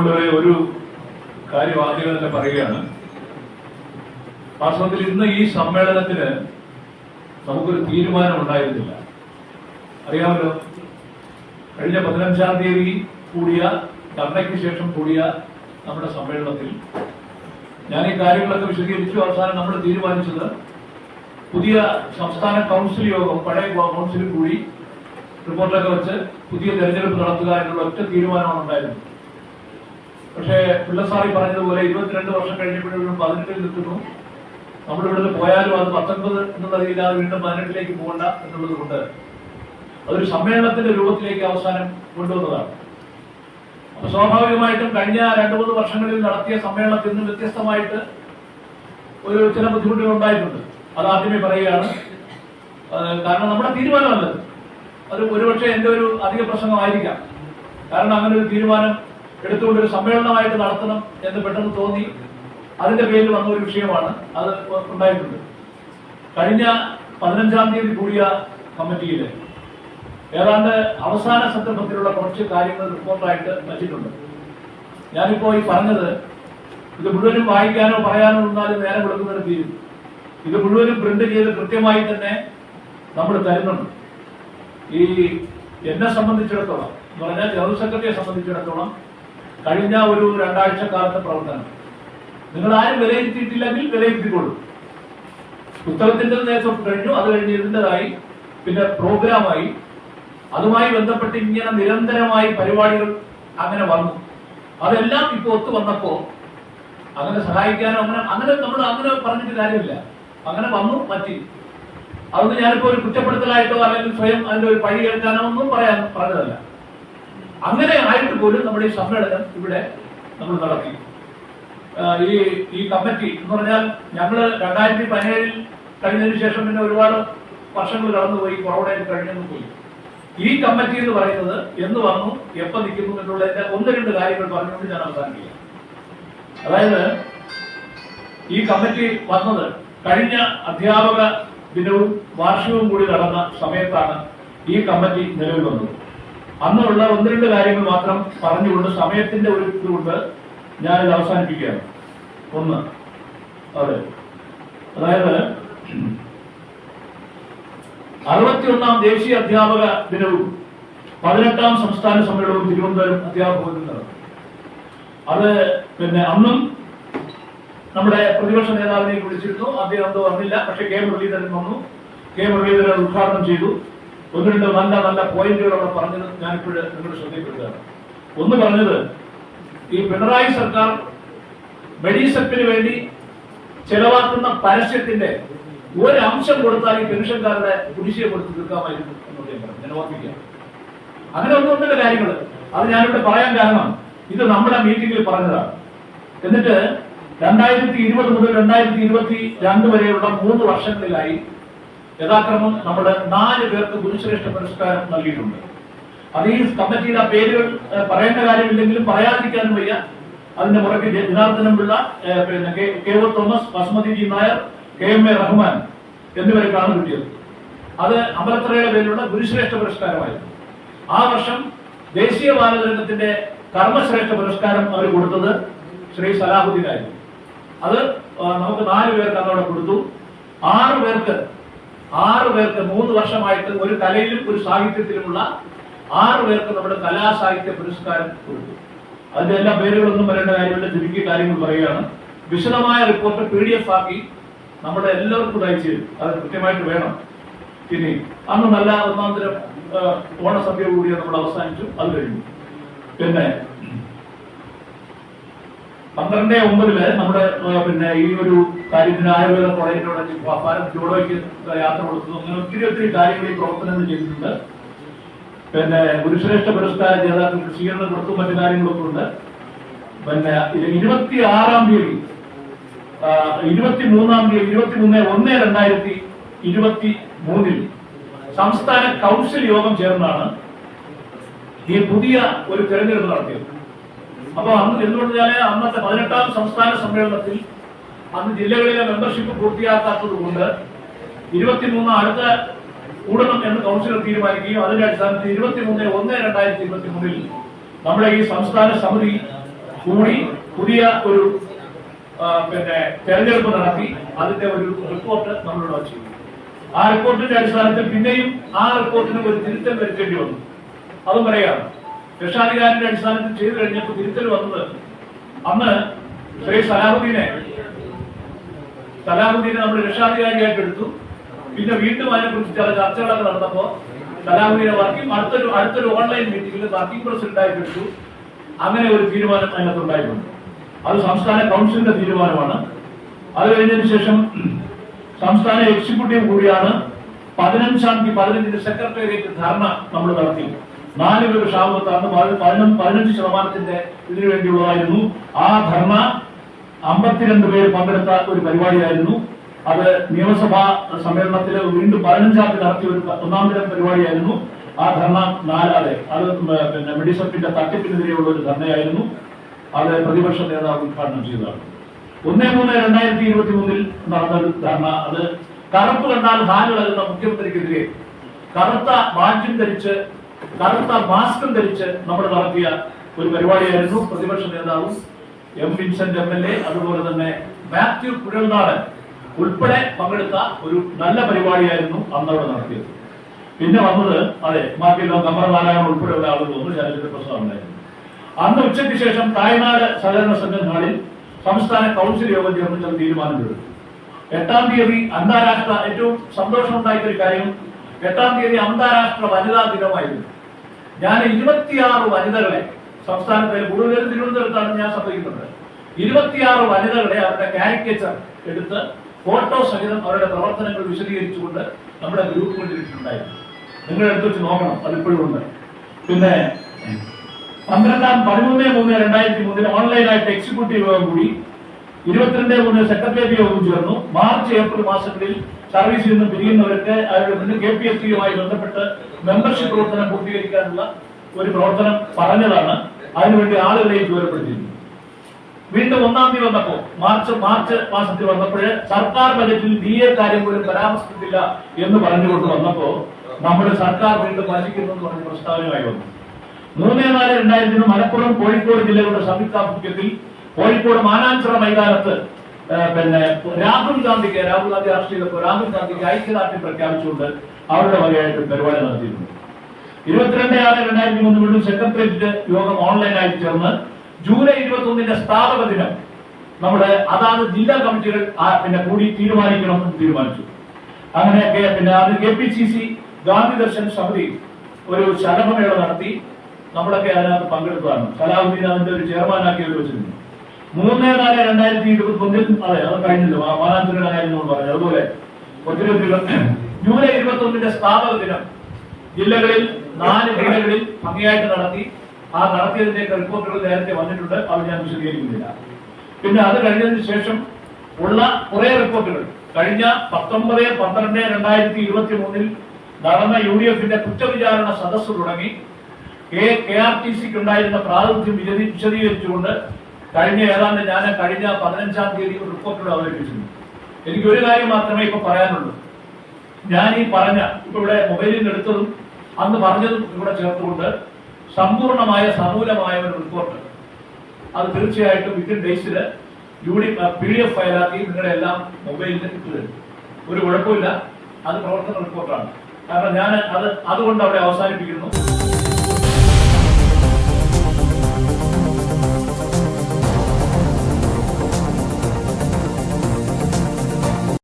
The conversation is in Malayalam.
പ്രിയമുള്ളവരെ ഒരു കാര്യം ആദ്യം തന്നെ പറയുകയാണ്. വാസ്തവത്തിൽ ഇന്ന് ഈ സമ്മേളനത്തിന് നമുക്കൊരു തീരുമാനം ഉണ്ടായിരുന്നില്ല അറിയാമല്ലോ കഴിഞ്ഞ പതിനഞ്ചാം തീയതി കൂടിയ ധർണയ്ക്ക് ശേഷം കൂടിയ നമ്മുടെ സമ്മേളനത്തിൽ ഞാൻ ഈ കാര്യങ്ങളൊക്കെ വിശദീകരിച്ചു. അവസാനം നമ്മൾ തീരുമാനിച്ചത് പുതിയ സംസ്ഥാന കൗൺസിൽ യോഗം പഴയ കൗൺസിൽ കൂടി റിപ്പോർട്ടൊക്കെ വെച്ച് പുതിയ തെരഞ്ഞെടുപ്പ് നടത്തുക എന്നുള്ള ഒറ്റ തീരുമാനമാണ് ഉണ്ടായിരുന്നത്. പക്ഷേ പിള്ളസാറി പറഞ്ഞതുപോലെ ഇരുപത്തിരണ്ട് വർഷം കഴിഞ്ഞപ്പോഴും പതിനെട്ടിൽ നിൽക്കുന്നു. നമ്മൾ ഇവിടുന്ന് പോയാലും അത് പത്തൊൻപത് എന്നുള്ള രീതിയിലാതെ വീണ്ടും പതിനെട്ടിലേക്ക് പോകണ്ട എന്നുള്ളത് കൊണ്ട് അതൊരു സമ്മേളനത്തിന്റെ രൂപത്തിലേക്ക് അവസാനം കൊണ്ടുവന്നതാണ്. അപ്പൊ സ്വാഭാവികമായിട്ടും കഴിഞ്ഞ രണ്ടു മൂന്ന് വർഷങ്ങളിൽ നടത്തിയ സമ്മേളനത്തിൽ നിന്ന് വ്യത്യസ്തമായിട്ട് ഒരു ചില ബുദ്ധിമുട്ടുകൾ ഉണ്ടായിട്ടുണ്ട്. അത് ആദ്യമേ പറയുകയാണ്. കാരണം നമ്മുടെ തീരുമാനമല്ലത്. അത് ഒരുപക്ഷെ എന്റെ ഒരു അധിക പ്രശ്നമായിരിക്കാം. കാരണം അങ്ങനെ ഒരു തീരുമാനം എടുത്തുകൊണ്ട് ഒരു സമ്മേളനമായിട്ട് നടത്തണം എന്ന് പെട്ടെന്ന് തോന്നി. അതിന്റെ പേരിൽ വന്ന ഒരു വിഷയമാണ് അത് ഉണ്ടായിട്ടുണ്ട്. കഴിഞ്ഞ പതിനഞ്ചാം തീയതി കൂടിയ കമ്മിറ്റിയിൽ ഏതാണ്ട് അവസാന സന്ദർഭത്തിലുള്ള കുറച്ച് കാര്യങ്ങൾ റിപ്പോർട്ടായിട്ട് വച്ചിട്ടുണ്ട്. ഞാനിപ്പോ ഈ പറഞ്ഞത് ഇത് മുഴുവനും വായിക്കാനോ പറയാനോ നിന്നാലും നേരം കൊടുക്കുന്നതിന് തീരും ഇത് മുഴുവനും പ്രിന്റ് ചെയ്ത് കൃത്യമായി തന്നെ നമ്മൾ തരുന്നുണ്ട്. ഈ എന്നെ സംബന്ധിച്ചിടത്തോളം എന്ന് പറഞ്ഞാൽ ജനറൽ സെക്രട്ടറിയെ സംബന്ധിച്ചിടത്തോളം കഴിഞ്ഞ ഒരു രണ്ടാഴ്ച കാലത്തെ പ്രവർത്തനം. നിങ്ങൾ ആരും വിലയിരുത്തിയിട്ടില്ലെങ്കിൽ വിലയിരുത്തിക്കൊള്ളു പുസ്തകത്തിന്റെ നേതൃത്വം കഴിഞ്ഞു അത് കഴിഞ്ഞ് ഇതിന്റെതായി പിന്നെ പ്രോഗ്രാമായി. അതുമായി ബന്ധപ്പെട്ട് ഇങ്ങനെ നിരന്തരമായി പരിപാടികൾ അങ്ങനെ വന്നു. അതെല്ലാം ഇപ്പോൾ ഒത്തു വന്നപ്പോ അങ്ങനെ സഹായിക്കാനോ അങ്ങനെ അങ്ങനെ നമ്മൾ അങ്ങനെ പറഞ്ഞിട്ട് കാര്യമില്ല. അങ്ങനെ വന്നു പറ്റി. അതൊന്നും ഞാനിപ്പോ ഒരു കുറ്റപ്പെടുത്തലായിട്ടോ അല്ലെങ്കിൽ സ്വയം അതിന്റെ ഒരു പഴി കേൾക്കാനോ ഒന്നും പറയാൻ പറഞ്ഞതല്ല. അങ്ങനെ ആയിട്ട് പോലും നമ്മുടെ ഈ സമ്മേളനം ഇവിടെ നമ്മൾ നടത്തി. ഈ ഈ കമ്മിറ്റി എന്ന് പറഞ്ഞാൽ ഞങ്ങൾ രണ്ടായിരത്തി പതിനേഴിൽ കഴിഞ്ഞതിന് ശേഷം പിന്നെ ഒരുപാട് വർഷങ്ങൾ കടന്നുപോയി കൊറോണയിൽ കഴിഞ്ഞെന്ന് പോയി. ഈ കമ്മിറ്റി എന്ന് പറയുന്നത് എന്ന് വന്നു എപ്പോ നിൽക്കുന്നു എന്നുള്ളതിന്റെ ഒന്ന് രണ്ട് കാര്യങ്ങൾ പറഞ്ഞുകൊണ്ട് ഞാൻ അവസാനിക്കുക അതായത് ഈ കമ്മിറ്റി വന്നത് കഴിഞ്ഞ അധ്യാപക ദിനവും വാർഷികവും കൂടി നടന്ന സമയത്താണ് ഈ കമ്മിറ്റി നിലവിൽ വന്നത്. അന്നുള്ള ഒന്ന് രണ്ട് കാര്യങ്ങൾ മാത്രം പറഞ്ഞുകൊണ്ട് സമയത്തിന്റെ ഒരു ഇതുകൊണ്ട് ഞാനിത് അവസാനിപ്പിക്കുകയാണ്. ഒന്ന് അതെ. അതായത് അറുപത്തിയൊന്നാം ദേശീയ അധ്യാപക ദിനവും പതിനെട്ടാം സംസ്ഥാന സമ്മേളനവും തിരുവനന്തപുരം അധ്യാപക ഭവനിൽ നടന്നു. അത് പിന്നെ അന്നും നമ്മുടെ പ്രതിപക്ഷ നേതാവിനെ വിളിച്ചിരുന്നു. അദ്ദേഹം എന്തോ വന്നില്ല. പക്ഷെ കെ മുരളീധരൻ വന്നു. കെ മുരളീധരൻ ഉദ്ഘാടനം ചെയ്തു. ഒന്ന് രണ്ട് നല്ല നല്ല പോയിന്റുകൾ അവിടെ പറഞ്ഞത്. ഞാനിപ്പോഴും നിങ്ങളുടെ ശ്രദ്ധയിൽപ്പെടുകയാണ് ഒന്ന് പറഞ്ഞത് ഈ പിണറായി സർക്കാർ മെഡിസെപ്പിന് വേണ്ടി ചെലവാക്കുന്ന പരസ്യത്തിന്റെ ഒരു അംശം കൊടുത്താൽ ഈ പെൻഷൻകാരുടെ കുടിശ്ശിയെ കൊടുത്ത് തീർക്കാമായിരുന്നു എന്നുള്ള ഞാൻ ഓർപ്പിക്കാം അങ്ങനെ ഒന്നും ഒന്നിന്റെ കാര്യങ്ങൾ അത് ഞാനിവിടെ പറയാൻ കാരണം ഇത് നമ്മുടെ മീറ്റിംഗിൽ പറഞ്ഞതാണ്. എന്നിട്ട് രണ്ടായിരത്തി ഇരുപത് മുതൽ രണ്ടായിരത്തി ഇരുപത്തി രണ്ട് വരെയുള്ള മൂന്ന് വർഷങ്ങളിലായി യഥാക്രമം നമ്മുടെ നാല് പേർക്ക് ഗുരുശ്രേഷ്ഠ പുരസ്കാരം നൽകിയിട്ടുണ്ട്. അത് ഈ കമ്മിറ്റിയുടെ പേരുകൾ ഏഹ്, പറയേണ്ട കാര്യമില്ലെങ്കിലും പറയാതിരിക്കാനും വയ്യ. അതിന്റെ പുറകെ ജനാർദ്ദനം പിള്ള പിന്നെ K O Thomas Basmathi G Nair K M A Rahman എന്നിവർക്കാണ് കിട്ടിയത്. അത് അമലത്രയുടെ പേരിലുള്ള ഗുരുശ്രേഷ്ഠ പുരസ്കാരമായിരുന്നു. ആ വർഷം ദേശീയ ബാലചരണത്തിന്റെ കർമ്മശ്രേഷ്ഠ പുരസ്കാരം അവർ കൊടുത്തത് ശ്രീ സലാഹുദ്ദീൻ ആയിരുന്നു അത് നമുക്ക് നാല് പേർക്ക് അതോടെ കൊടുത്തു. ആറ് പേർക്ക് ആറ് പേർക്ക് മൂന്ന് വർഷമായിട്ട് ഒരു കലയിലും ഒരു സാഹിത്യത്തിലുമുള്ള ആറ് പേർക്ക് നമ്മുടെ കലാസാഹിത്യ പുരസ്കാരം കൊടുത്തു. അതിന്റെ എല്ലാ പേരുകളൊന്നും വരേണ്ട കാര്യമില്ല ചുരുക്കി കാര്യങ്ങൾ പറയുകയാണ്. വിശദമായ റിപ്പോർട്ട് പി ഡി എഫ് ആക്കി നമ്മുടെ എല്ലാവർക്കും അയച്ചു അത് കൃത്യമായിട്ട് വേണം. ഇനി അന്ന് നല്ല ഒന്നാന്തരം ഓണസഭ്യ കൂടി നമ്മൾ അവസാനിച്ചു. അത് കഴിഞ്ഞു. പിന്നെ പന്ത്രണ്ട് ഒമ്പതിൽ നമ്മുടെ പിന്നെ ഈ ഒരു കാര്യത്തിന് ആയുർവേദ കോളേജിനോട് ജോഡോയ്ക്ക് യാത്ര കൊടുത്തു അങ്ങനെ ഒത്തിരി ഒത്തിരി കാര്യങ്ങൾ ഈ പ്രവർത്തനങ്ങൾ ചെയ്തിട്ടുണ്ട്. പിന്നെ ഗുരുശ്രേഷ്ഠ പുരസ്കാര ജേതാക്കൾക്ക് സ്വീകരണം കൊടുത്തു മറ്റു കാര്യങ്ങളൊക്കെ ഉണ്ട്. പിന്നെ ഇരുപത്തി ആറാം തീയതി ഇരുപത്തി മൂന്നാം തീയതി ഇരുപത്തി മൂന്ന് ഒന്ന് രണ്ടായിരത്തി ഇരുപത്തി മൂന്നിൽ സംസ്ഥാന കൗൺസിൽ യോഗം ചേർന്നാണ് ഈ പുതിയ ഒരു തെരഞ്ഞെടുപ്പ് നടത്തിയത്. അപ്പൊ അന്ന് എന്തുകൊണ്ടാൽ അന്നത്തെ പതിനെട്ടാം സംസ്ഥാന സമ്മേളനത്തിൽ അന്ന് ജില്ലകളിലെ മെമ്പർഷിപ്പ് പൂർത്തിയാക്കാത്തത് കൊണ്ട് ഇരുപത്തിമൂന്ന് അടുത്ത കൂടണം എന്ന് കൗൺസിലർ തീരുമാനിക്കുകയും അതിന്റെ അടിസ്ഥാനത്തിൽ ഇരുപത്തിമൂന്ന് ഒന്ന് രണ്ടായിരത്തി ഇരുപത്തി മൂന്നിൽ നമ്മുടെ ഈ സംസ്ഥാന സമിതി കൂടി പുതിയ ഒരു പിന്നെ തെരഞ്ഞെടുപ്പ് നടത്തി അതിന്റെ ഒരു റിപ്പോർട്ട് നമ്മളോട് വച്ചു ആ റിപ്പോർട്ടിന്റെ അടിസ്ഥാനത്തിൽ പിന്നെയും ആ റിപ്പോർട്ടിന് ഒരു തിരുത്തൽ വരുത്തേണ്ടി വന്നു. അതും പറയാണ് രക്ഷാധികാരിന്റെ അടിസ്ഥാനത്തിൽ ചെയ്തു കഴിഞ്ഞപ്പോൾ തിരുത്തൽ വന്നത് അന്ന് ശ്രീ സലാഹുദ്ദീനെ സലാഹുദ്ദീനെ നമ്മൾ രക്ഷാധികാരിയായിട്ട് എടുത്തു പിന്നെ വീണ്ടും അതിനെക്കുറിച്ച് ചില ചർച്ചകളൊക്കെ നടന്നപ്പോ സലാഹുദ്ദീനെ വർക്കിംഗ് അടുത്തൊരു അടുത്തൊരു ഓൺലൈൻ മീറ്റിംഗിൽ വർക്കിംഗ് പ്രസിഡന്റ് ആയിട്ട് എടുത്തു അങ്ങനെ ഒരു തീരുമാനം അതിനകത്ത് ഉണ്ടായിട്ടുണ്ട്. അത് സംസ്ഥാന കൗൺസിലിന്റെ തീരുമാനമാണ്. അത് കഴിഞ്ഞതിന് ശേഷം സംസ്ഥാന എക്സിക്യൂട്ടീവ് കൂടിയാണ് പതിനഞ്ചാം തീയതി പതിനഞ്ചിന് സെക്രട്ടേറിയറ്റ് ധാരണ നമ്മൾ നടത്തി. നാല് പേര് ക്ഷാമത്താണ് പതിനഞ്ച് ശതമാനത്തിന്റെ ഇതിനു വേണ്ടിയുള്ളതായിരുന്നു ആ ധർണ. അമ്പത്തിരണ്ട് പേര് പങ്കെടുത്ത ഒരു പരിപാടിയായിരുന്നു. അത് നിയമസഭാ സമ്മേളനത്തിൽ വീണ്ടും പതിനഞ്ചാം നടത്തിയ ഒരു ഒന്നാം തരം പരിപാടിയായിരുന്നു. ആ ധർണ നാലാതെ. അത് പിന്നെ മെഡിസപ്പിന്റെ തട്ടിപ്പിനെതിരെയുള്ള ഒരു ധർണയായിരുന്നു. അത് പ്രതിപക്ഷ നേതാവ് ഉദ്ഘാടനം ചെയ്തതാണ്. ഒന്നേ മൂന്ന് രണ്ടായിരത്തി ഇരുപത്തി മൂന്നിൽ നടന്ന ഒരു ധർണ. അത് കറുപ്പ് കണ്ടാൽ ഹാലിളകുന്ന മുഖ്യമന്ത്രിക്കെതിരെ കറുത്ത ബാഡ്ജും ധരിച്ച് കറുത്ത മാസ്കും ധരിച്ച് നമ്മൾ നടത്തിയ ഒരു പരിപാടിയായിരുന്നു. പ്രതിപക്ഷ നേതാവും M Vincent M L A അതുപോലെ തന്നെ മാത്യു കുഴൽനാടൻ ഉൾപ്പെടെ പങ്കെടുത്ത ഒരു നല്ല പരിപാടിയായിരുന്നു അന്നവിടെ നടത്തിയത്. പിന്നെ വന്നത് അതെ ബാക്കിയുള്ള കമറനാരായണൻ ഉൾപ്പെടെയുള്ള ആളുകൾ വന്നു ചലച്ചിത്ര ഉണ്ടായിരുന്നു അന്ന് ഉച്ചയ്ക്ക് ശേഷം തായ്നാട് സഹകരണ സംഘം ഹാളിൽ സംസ്ഥാന കൗൺസിൽ യോഗം ചേർന്ന് ചില തീരുമാനമെടുത്തു. എട്ടാം തീയതി അന്താരാഷ്ട്ര ഏറ്റവും സന്തോഷമുണ്ടായ ഒരു കാര്യം എട്ടാം തീയതി അന്താരാഷ്ട്ര വനിതാ ദിനമായിരുന്നു. ഞാൻ ഇരുപത്തിയാറ് വനിതകളെ സംസ്ഥാനത്തെ കൂടുതലും തിരുവനന്തപുരത്താണ് ഞാൻ സംഭവിക്കുന്നത് ഇരുപത്തിയാറ് വനിതകളെ അവരുടെ കാരിക്കേച്ചർ എടുത്ത് ഫോട്ടോ സഹിതം അവരുടെ പ്രവർത്തനങ്ങൾ വിശദീകരിച്ചുകൊണ്ട് നമ്മുടെ ഗ്രൂപ്പ് കൊണ്ടിരിക്കുന്നുണ്ടായിരുന്നു. നിങ്ങൾ എടുത്ത് വെച്ച് നോക്കണം അതിപ്പോഴും ഉണ്ട്. പിന്നെ പന്ത്രണ്ടാം പതിമൂന്ന് മൂന്ന് രണ്ടായിരത്തി മൂന്നിൽ ഓൺലൈനായിട്ട് എക്സിക്യൂട്ടീവ് യോഗം കൂടി ഇരുപത്തിരണ്ട് മൂന്ന് സെക്രട്ടേറിയറ്റ് യോഗം ചേർന്നു. മാർച്ച് ഏപ്രിൽ മാസങ്ങളിൽ സർവീസിൽ നിന്ന് പിരിയുന്നവർക്ക് അവരുടെ കെ പി എസ് സിയുമായി ബന്ധപ്പെട്ട് മെമ്പർഷിപ്പ് പ്രവർത്തനം പൂർത്തീകരിക്കാനുള്ള ഒരു പ്രവർത്തനം പറഞ്ഞതാണ്. അതിനുവേണ്ടി ആളുകളെയും ദൂരപ്പെടുത്തിയിരുന്നു. വീണ്ടും ഒന്നാം തീയതി വന്നപ്പോ മാർച്ച് മാർച്ച് മാസത്തിൽ വന്നപ്പോൾ സർക്കാർ ബജറ്റിൽ ഡി എ കാര്യം പോലും പരാമർശിച്ചിട്ടില്ല എന്ന് പറഞ്ഞുകൊണ്ട് വന്നപ്പോ നമ്മുടെ സർക്കാർ വീണ്ടും പാലിക്കുന്നു എന്ന് പറഞ്ഞ പ്രസ്താവനയായി വന്നു. മൂന്ന് നാല് രണ്ടായിരത്തിന് മലപ്പുറം കോഴിക്കോട് ജില്ലകളുടെ സംയുക്താഭിമുഖ്യത്തിൽ കോഴിക്കോട് മാനാഞ്ചിറ മൈതാനത്ത് പിന്നെ രാഹുൽ ഗാന്ധിക്ക് രാഹുൽ ഗാന്ധി രാഷ്ട്രീയത്തിൽ രാഹുൽ ഗാന്ധിക്ക് ഐക്യദാർഢ്യം പ്രഖ്യാപിച്ചുകൊണ്ട് അവരുടെ വകയായിട്ട് പരിപാടി നടത്തിയിരുന്നു ഇരുപത്തിരണ്ട് ആറ് രണ്ടായിരത്തി മൂന്ന് വീണ്ടും സെക്രട്ടേറിയറ്റ് യോഗം ഓൺലൈനായി ചേർന്ന് ജൂലൈ ഇരുപത്തി ഒന്നിന്റെ സ്ഥാപക ദിനം നമ്മുടെ അതാത് ജില്ലാ കമ്മിറ്റികൾ പിന്നെ കൂടി തീരുമാനിക്കണം എന്ന് തീരുമാനിച്ചു. അങ്ങനെ പിന്നെ അത് K P C C Gandhi Darshan Samithi ഒരു ശലഭമേള നടത്തി നമ്മളൊക്കെ അതിനകത്ത് പങ്കെടുത്തതാണ്. സലാഹുദ്ദീൻ അതിന്റെ ഒരു ചെയർമാനാക്കി അവർ വെച്ചിരുന്നു. മൂന്ന് നാല് രണ്ടായിരത്തി ഇരുപത്തി ഒന്നിൽ അതെ അത് കഴിഞ്ഞില്ല. മാനാഞ്ചിയുടെ കാര്യം പറഞ്ഞു. അതുപോലെ ഒത്തിരി ഒത്തിരി ജൂലൈ ഇരുപത്തി ഒന്നിന്റെ സ്ഥാപക ദിനം ജില്ലകളിൽ നാല് ജില്ലകളിൽ ഭംഗിയായിട്ട് നടത്തി ആ നടത്തിയതിന്റെ റിപ്പോർട്ടുകൾ നേരത്തെ വന്നിട്ടുണ്ട്. അത് ഞാൻ വിശദീകരിക്കുന്നില്ല. പിന്നെ അത് കഴിഞ്ഞതിന് ശേഷം ഉള്ള കുറെ റിപ്പോർട്ടുകൾ കഴിഞ്ഞ പത്തൊമ്പത് പന്ത്രണ്ട് രണ്ടായിരത്തി ഇരുപത്തി മൂന്നിൽ നടന്ന യു ഡി എഫിന്റെ കുറ്റവിചാരണ സദസ് തുടങ്ങി. കെ കെ ആർ ടി സിക്ക് ഉണ്ടായിരുന്ന പ്രാതിനിധ്യം വിശദീകരിച്ചുകൊണ്ട് കഴിഞ്ഞ ഏതാണ്ട് ഞാൻ കഴിഞ്ഞ പതിനഞ്ചാം തീയതി റിപ്പോർട്ടുകൾ അവതരിപ്പിച്ചിരുന്നു. എനിക്ക് ഒരു കാര്യം മാത്രമേ ഇപ്പൊ പറയാനുള്ളൂ. ഞാൻ ഈ പറഞ്ഞ ഇപ്പൊ ഇവിടെ മൊബൈലിൽ നിന്ന് എടുത്തതും അന്ന് പറഞ്ഞതും ഇവിടെ ചേർത്തുകൊണ്ട് സമ്പൂർണമായ സമൂലമായ ഒരു റിപ്പോർട്ട് അത് തീർച്ചയായിട്ടും വിത്തിൻ ഡേയ്സിൽ U D P D F ഫയലാക്കി നിങ്ങളുടെ എല്ലാം മൊബൈലിൽ കിട്ടുകയും ഒരു കുഴപ്പമില്ല. അത് പ്രവർത്തന റിപ്പോർട്ടാണ് കാരണം ഞാൻ അത് അതുകൊണ്ട് അവിടെ അവസാനിപ്പിക്കുന്നു.